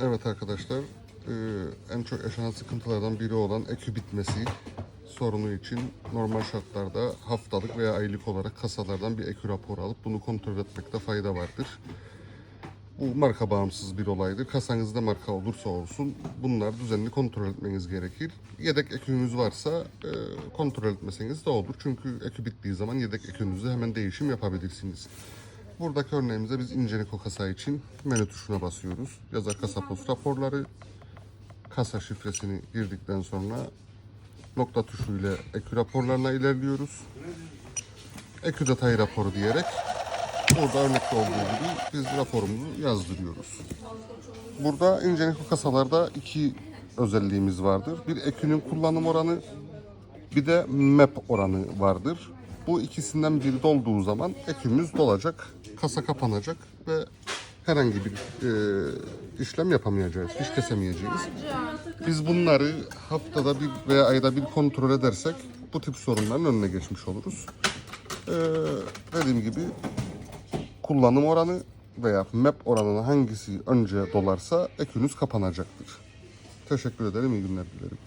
Evet arkadaşlar, e, en çok yaşanan sıkıntılardan biri olan ekü bitmesi sorunu için normal şartlarda haftalık veya aylık olarak kasalardan bir ekü raporu alıp bunu kontrol etmekte fayda vardır. Bu marka bağımsız bir olaydır. Kasanızda marka olursa olsun bunlar düzenli kontrol etmeniz gerekir. Yedek ekünüz varsa e, kontrol etmeseniz de olur. Çünkü ekü bittiği zaman yedek ekünüzü hemen değişim yapabilirsiniz. Buradaki örneğimizde biz Inceniko kasa için menü tuşuna basıyoruz. Yazar kasa post raporları. Kasa şifresini girdikten sonra nokta tuşuyla ekü raporlarına ilerliyoruz. Ekü detay raporu diyerek burada örnekte olduğu gibi biz raporumuzu yazdırıyoruz. Burada Inceniko kasalarda iki özelliğimiz vardır. Bir ekünün kullanım oranı, bir de map oranı vardır. Bu ikisinden biri dolduğu zaman ekümüz dolacak, kasa kapanacak ve herhangi bir e, işlem yapamayacağız, fiş kesemeyeceğiz. Biz bunları haftada bir veya ayda bir kontrol edersek bu tip sorunların önüne geçmiş oluruz. E, dediğim gibi kullanım oranı veya map oranına hangisi önce dolarsa ekünüz kapanacaktır. Teşekkür ederim, iyi günler dilerim.